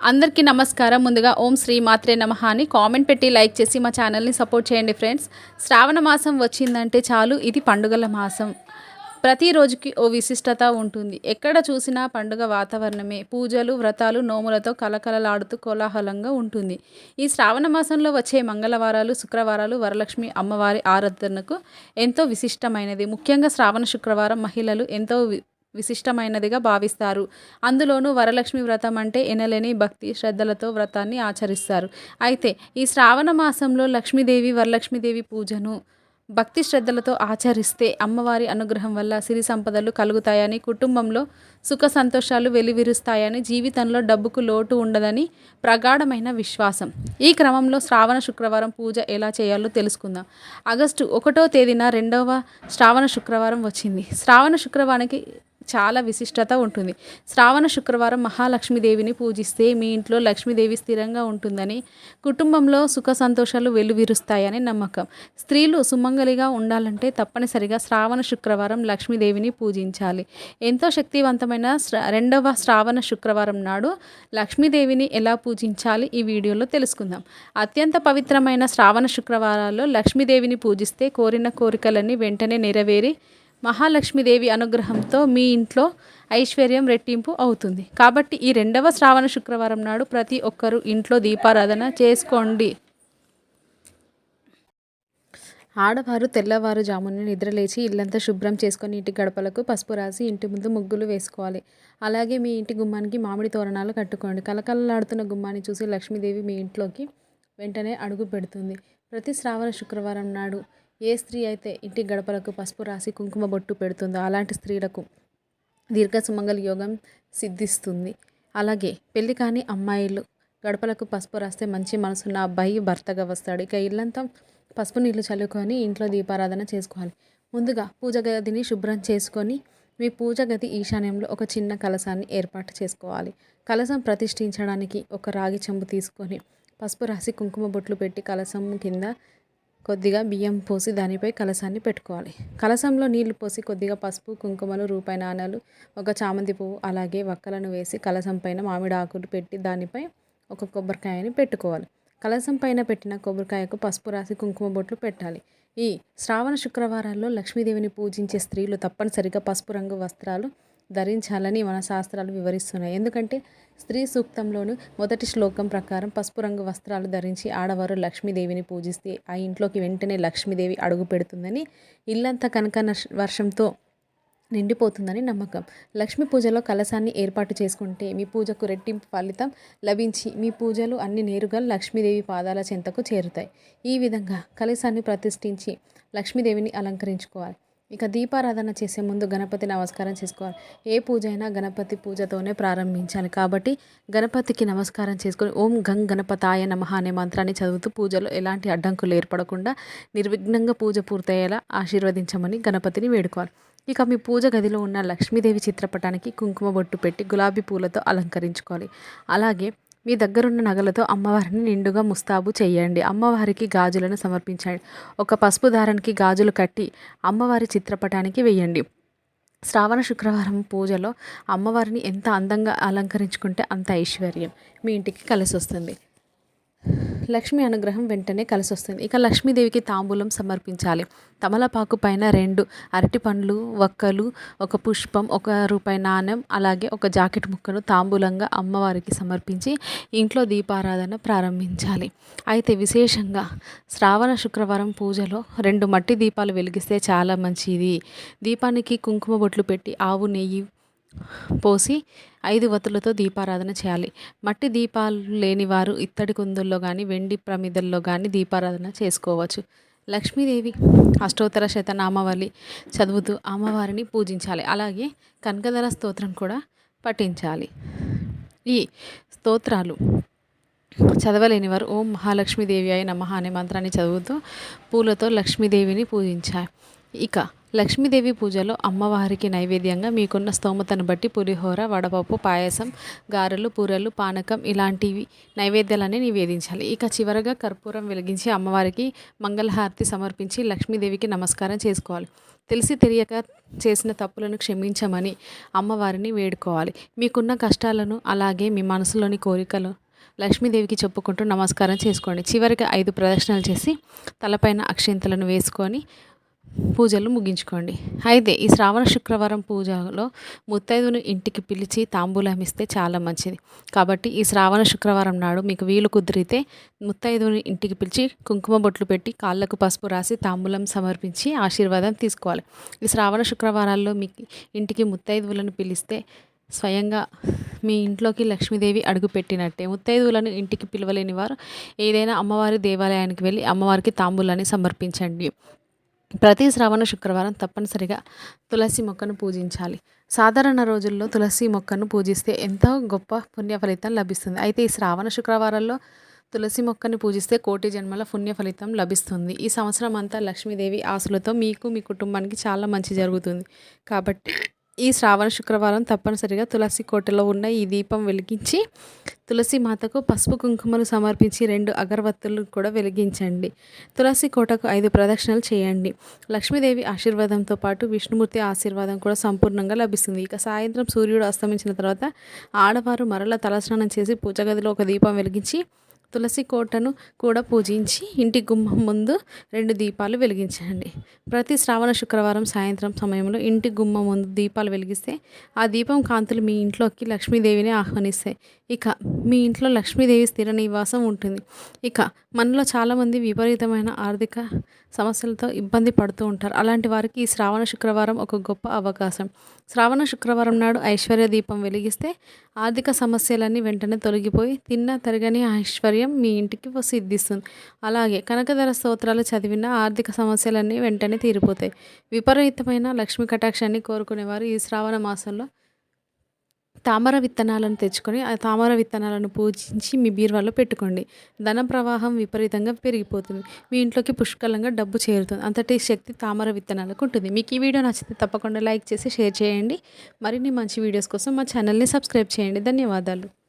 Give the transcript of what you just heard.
అందరికీ నమస్కారం. ముందుగా ఓం శ్రీ మాత్రే నమ అని కామెంట్ పెట్టి లైక్ చేసి మా ఛానల్ని సపోర్ట్ చేయండి ఫ్రెండ్స్. శ్రావణ మాసం వచ్చిందంటే చాలు ఇది పండుగల మాసం. ప్రతి రోజుకి ఓ విశిష్టత ఉంటుంది. ఎక్కడ చూసినా పండుగ వాతావరణమే. పూజలు వ్రతాలు నోములతో కలకలలాడుతూ కోలాహలంగా ఉంటుంది. ఈ శ్రావణ మాసంలో వచ్చే మంగళవారాలు శుక్రవారాలు వరలక్ష్మి అమ్మవారి ఆరాధనకు ఎంతో విశిష్టమైనది. ముఖ్యంగా శ్రావణ శుక్రవారం మహిళలు ఎంతో విశిష్టమైనదిగా భావిస్తారు. అందులోనూ వరలక్ష్మి వ్రతం అంటే ఎనలేని భక్తి శ్రద్ధలతో వ్రతాన్ని ఆచరిస్తారు. అయితే ఈ శ్రావణ మాసంలో లక్ష్మీదేవి వరలక్ష్మీదేవి పూజను భక్తి శ్రద్ధలతో ఆచరిస్తే అమ్మవారి అనుగ్రహం వల్ల సిరి సంపదలు కలుగుతాయని కుటుంబంలో సుఖ సంతోషాలు వెలివిరుస్తాయని జీవితంలో డబ్బుకు లోటు ఉండదని ప్రగాఢమైన విశ్వాసం. ఈ క్రమంలో శ్రావణ శుక్రవారం పూజ ఎలా చేయాలో తెలుసుకుందాం. ఆగస్టు ఒకటో తేదీన రెండవ శ్రావణ శుక్రవారం వచ్చింది. శ్రావణ శుక్రవారానికి చాలా విశిష్టత ఉంటుంది. శ్రావణ శుక్రవారం మహాలక్ష్మీదేవిని పూజిస్తే మీ ఇంట్లో లక్ష్మీదేవి స్థిరంగా ఉంటుందని కుటుంబంలో సుఖ సంతోషాలు వెలువిరుస్తాయని నమ్మకం. స్త్రీలు సుమంగలిగా ఉండాలంటే తప్పనిసరిగా శ్రావణ శుక్రవారం లక్ష్మీదేవిని పూజించాలి. ఎంతో శక్తివంతమైన రెండవ శ్రావణ శుక్రవారం నాడు లక్ష్మీదేవిని ఎలా పూజించాలి ఈ వీడియోలో తెలుసుకుందాం. అత్యంత పవిత్రమైన శ్రావణ శుక్రవారాల్లో లక్ష్మీదేవిని పూజిస్తే కోరిన కోరికలన్నీ వెంటనే నెరవేరి మహాలక్ష్మీదేవి అనుగ్రహంతో మీ ఇంట్లో ఐశ్వర్యం రెట్టింపు అవుతుంది. కాబట్టి ఈ రెండవ శ్రావణ శుక్రవారం నాడు ప్రతి ఒక్కరూ ఇంట్లో దీపారాధన చేసుకోండి. ఆడవారు తెల్లవారుజామున నిద్రలేచి ఇల్లంతా శుభ్రం చేసుకొని ఇంటి గడపలకు పసుపు రాసి ఇంటి ముందు ముగ్గులు వేసుకోవాలి. అలాగే మీ ఇంటి గుమ్మానికి మామిడి తోరణాలు కట్టుకోండి. కలకలలాడుతున్న గుమ్మాన్ని చూసి లక్ష్మీదేవి మీ ఇంట్లోకి వెంటనే అడుగు పెడుతుంది. ప్రతి శ్రావణ శుక్రవారం నాడు ఏ స్త్రీ అయితే ఇంటి గడపలకు పసుపు రాసి కుంకుమ బొట్టు పెడుతుందో అలాంటి స్త్రీలకు దీర్ఘ సుమంగళ యోగం సిద్ధిస్తుంది. అలాగే పెళ్ళి కాని అమ్మాయిలు గడపలకు పసుపు రాస్తే మంచి మనసున్న అబ్బాయి భర్తగా వస్తాడు. ఇక ఇల్లంతా పసుపు నీళ్ళు చల్లుకొని ఇంట్లో దీపారాధన చేసుకోవాలి. ముందుగా పూజ గదిని శుభ్రం చేసుకొని మీ పూజ గది ఈశాన్యంలో ఒక చిన్న కలశాన్ని ఏర్పాటు చేసుకోవాలి. కలశం ప్రతిష్ఠించడానికి ఒక రాగి చెంబు తీసుకొని పసుపు రాసి కుంకుమ బొట్లు పెట్టి కలశం కింద కొద్దిగా బియ్యం పోసి దానిపై కలశాన్ని పెట్టుకోవాలి. కలశంలో నీళ్ళు పోసి కొద్దిగా పసుపు కుంకుమలు రూపాయి నాణాలు ఒక చామంతి పువ్వు అలాగే వక్కలను వేసి కలశం పైన మామిడి ఆకులు పెట్టి దానిపై ఒక కొబ్బరికాయని పెట్టుకోవాలి. కలశం పైన పెట్టిన కొబ్బరికాయకు పసుపు రాసి కుంకుమ బొట్లు పెట్టాలి. ఈ శ్రావణ శుక్రవారాల్లో లక్ష్మీదేవిని పూజించే స్త్రీలు తప్పనిసరిగా పసుపు రంగు వస్త్రాలు ధరించాలని మన శాస్త్రాలు వివరిస్తున్నాయి. ఎందుకంటే స్త్రీ సూక్తంలోను మొదటి శ్లోకం ప్రకారం పసుపు రంగు వస్త్రాలు ధరించి ఆడవారు లక్ష్మీదేవిని పూజిస్తే ఆ ఇంట్లోకి వెంటనే లక్ష్మీదేవి అడుగు పెడుతుందని ఇల్లంతా కనక నష్- వర్షంతో నిండిపోతుందని నమ్మకం. లక్ష్మీ పూజలో కలశాన్ని ఏర్పాటు చేసుకుంటే మీ పూజకు రెట్టింపు ఫలితం లభించి మీ పూజలు అన్ని నేరుగా లక్ష్మీదేవి పాదాల చెంతకు చేరుతాయి. ఈ విధంగా కలశాన్ని ప్రతిష్ఠించి లక్ష్మీదేవిని అలంకరించుకోవాలి. ఇక దీపారాధన చేసే ముందు గణపతి నమస్కారం చేసుకోవాలి. ఏ పూజ అయినా గణపతి పూజతోనే ప్రారంభించాలి. కాబట్టి గణపతికి నమస్కారం చేసుకొని ఓం గం గణపతాయ నమ అనే మంత్రాన్ని చదువుతూ పూజలో ఎలాంటి అడ్డంకులు ఏర్పడకుండా నిర్విఘ్నంగా పూజ పూర్తయ్యేలా ఆశీర్వదించమని గణపతిని వేడుకోవాలి. ఇక మీ పూజ గదిలో ఉన్న లక్ష్మీదేవి చిత్రపటానికి కుంకుమ బొట్టు పెట్టి గులాబీ పూలతో అలంకరించుకోవాలి. అలాగే మీ దగ్గరున్న నగలతో అమ్మవారిని నిండుగా ముస్తాబు చేయండి. అమ్మవారికి గాజులను సమర్పించండి. ఒక పసుపు దారానికి గాజులు కట్టి అమ్మవారి చిత్రపటానికి వేయండి. శ్రావణ శుక్రవారం పూజలో అమ్మవారిని ఎంత అందంగా అలంకరించుకుంటే అంత ఐశ్వర్యం మీ ఇంటికి కలిసి వస్తుంది లక్ష్మి అనుగ్రహం వెంటనే కలిసి వస్తుంది ఇక లక్ష్మీదేవికి తాంబూలం సమర్పించాలి. తమలపాకు పైన రెండు అరటి పండ్లు వక్కలు ఒక పుష్పం ఒక రూపాయి నాణెం అలాగే ఒక జాకెట్ ముక్కను తాంబూలంగా అమ్మవారికి సమర్పించి ఇంట్లో దీపారాధన ప్రారంభించాలి. అయితే విశేషంగా శ్రావణ శుక్రవారం పూజలో రెండు మట్టి దీపాలు వెలిగిస్తే చాలా మంచిది. దీపానికి కుంకుమ బొట్లు పెట్టి ఆవు నెయ్యి పోసి ఐదు వత్తులతో దీపారాధన చేయాలి. మట్టి దీపాలు లేని వారు ఇత్తడి కుందుల్లో కానీ వెండి ప్రమిదల్లో కానీ దీపారాధన చేసుకోవచ్చు. లక్ష్మీదేవి అష్టోత్తర శతనామావళి చదువుతూ అమ్మవారిని పూజించాలి. అలాగే కనకధర స్తోత్రం కూడా పఠించాలి. ఈ స్తోత్రాలు చదవలేని వారు ఓం మహాలక్ష్మీదేవి అయి నమ అనే మంత్రాన్ని చదువుతూ పూలతో లక్ష్మీదేవిని పూజించాలి. ఇక లక్ష్మీదేవి పూజలో అమ్మవారికి నైవేద్యంగా మీకున్న స్తోమతను బట్టి పులిహోర వడపప్పు పాయసం గారెలు పూరలు పానకం ఇలాంటివి నైవేద్యాలని నివేదించాలి. ఇక చివరగా కర్పూరం వెలిగించి అమ్మవారికి మంగళహారతి సమర్పించి లక్ష్మీదేవికి నమస్కారం చేసుకోవాలి. తెలిసి తెలియక చేసిన తప్పులను క్షమించమని అమ్మవారిని వేడుకోవాలి. మీకున్న కష్టాలను అలాగే మీ మనసులోని కోరికలు లక్ష్మీదేవికి చెప్పుకుంటూ నమస్కారం చేసుకోండి. చివరికి ఐదు ప్రదర్శనలు చేసి తలపైన అక్షింతలను వేసుకొని పూజలు ముగించుకోండి. అయితే ఈ శ్రావణ శుక్రవారం పూజలో ముత్తైదును ఇంటికి పిలిచి తాంబూలం ఇస్తే చాలా మంచిది. కాబట్టి ఈ శ్రావణ శుక్రవారం నాడు మీకు వీలు కుదిరితే ముత్తైదుని ఇంటికి పిలిచి కుంకుమ బొట్లు పెట్టి కాళ్ళకు పసుపు రాసి తాంబూలం సమర్పించి ఆశీర్వాదం తీసుకోవాలి. ఈ శ్రావణ శుక్రవారాల్లో మీకు ఇంటికి ముత్తైదువులను పిలిస్తే స్వయంగా మీ ఇంట్లోకి లక్ష్మీదేవి అడుగుపెట్టినట్టే ముత్తైదువులను ఇంటికి పిలవలేని వారు ఏదైనా అమ్మవారి దేవాలయానికి వెళ్ళి అమ్మవారికి తాంబూలాన్ని సమర్పించండి. ప్రతి శ్రావణ శుక్రవారం తప్పనిసరిగా తులసి మొక్కను పూజించాలి. సాధారణ రోజుల్లో తులసి మొక్కను పూజిస్తే ఎంతో గొప్ప పుణ్య ఫలితం లభిస్తుంది. అయితే ఈ శ్రావణ శుక్రవారాల్లో తులసి మొక్కని పూజిస్తే కోటి జన్మల పుణ్య ఫలితం లభిస్తుంది. ఈ సంవత్సరం అంతా లక్ష్మీదేవి ఆశలతో మీకు మీ కుటుంబానికి చాలా మంచి జరుగుతుంది. కాబట్టి ఈ శ్రావణ శుక్రవారం తప్పనిసరిగా తులసి కోటలో ఉన్న ఈ దీపం వెలిగించి తులసి మాతకు పసుపు కుంకుమలు సమర్పించి రెండు అగరవత్తులు కూడా వెలిగించండి. తులసి కోటకు ఐదు ప్రదక్షిణలు చేయండి. లక్ష్మీదేవి ఆశీర్వాదంతో పాటు విష్ణుమూర్తి ఆశీర్వాదం కూడా సంపూర్ణంగా లభిస్తుంది. ఇక సాయంత్రం సూర్యుడు అస్తమించిన తర్వాత ఆడవారు మరల తలస్నానం చేసి పూజ గదిలో ఒక దీపం వెలిగించి తులసి కోటను కూడా పూజించి ఇంటి గుమ్మం ముందు రెండు దీపాలు వెలిగించండి. ప్రతి శ్రావణ శుక్రవారం సాయంత్రం సమయంలో ఇంటి గుమ్మం ముందు దీపాలు వెలిగిస్తే ఆ దీపం కాంతులు మీ ఇంట్లోకి లక్ష్మీదేవిని ఆహ్వానిస్తాయి ఇక మీ ఇంట్లో లక్ష్మీదేవి స్థిర నివాసం ఉంటుంది. ఇక మనలో చాలామంది విపరీతమైన ఆర్థిక సమస్యలతో ఇబ్బంది పడుతూ ఉంటారు. అలాంటి వారికి ఈ శ్రావణ శుక్రవారం ఒక గొప్ప అవకాశం. శ్రావణ శుక్రవారం నాడు ఐశ్వర్య దీపం వెలిగిస్తే ఆర్థిక సమస్యలన్నీ వెంటనే తొలగిపోయి తిన్న తరగని ఐశ్వర్య మీ ఇంటికి సిద్ధిస్తుంది అలాగే కనకధర స్తోత్రాలు చదివిన ఆర్థిక సమస్యలన్నీ వెంటనే తీరిపోతాయి. విపరీతమైన లక్ష్మీ కటాక్షాన్ని కోరుకునేవారు ఈ శ్రావణ మాసంలో. తామర విత్తనాలను తెచ్చుకొని ఆ తామర విత్తనాలను పూజించి మీ బీరువాలో పెట్టుకోండి. ధన ప్రవాహం విపరీతంగా పెరిగిపోతుంది. మీ ఇంట్లోకి పుష్కలంగా డబ్బు చేరుతుంది. అంతటి శక్తి తామర విత్తనాలకు ఉంటుంది. మీకు ఈ వీడియో నచ్చితే తప్పకుండా లైక్ చేసి షేర్ చేయండి. మరిన్ని మంచి వీడియోస్ కోసం మా ఛానల్ని సబ్స్క్రైబ్ చేయండి. ధన్యవాదాలు.